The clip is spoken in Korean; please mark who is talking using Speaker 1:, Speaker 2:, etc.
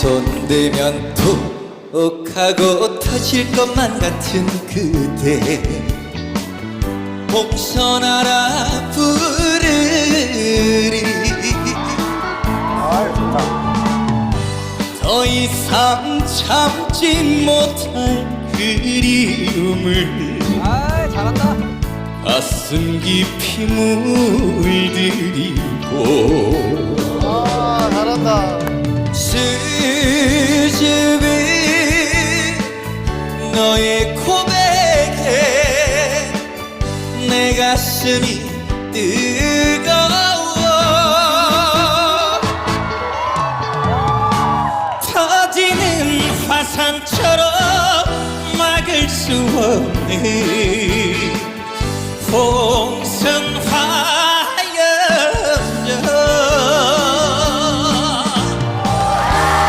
Speaker 1: 손대면 톡 하고 터질 것만 같은 그대 복선하라 부르리
Speaker 2: 아 좋다.
Speaker 1: 더 이상 참지 못할 그리움을
Speaker 2: 아 잘한다.
Speaker 1: 가슴 깊이 물들이고
Speaker 2: 아 잘한다.
Speaker 1: 너의 고백에 내 가슴이 뜨거워. 터지는 화산처럼 막을 수 없는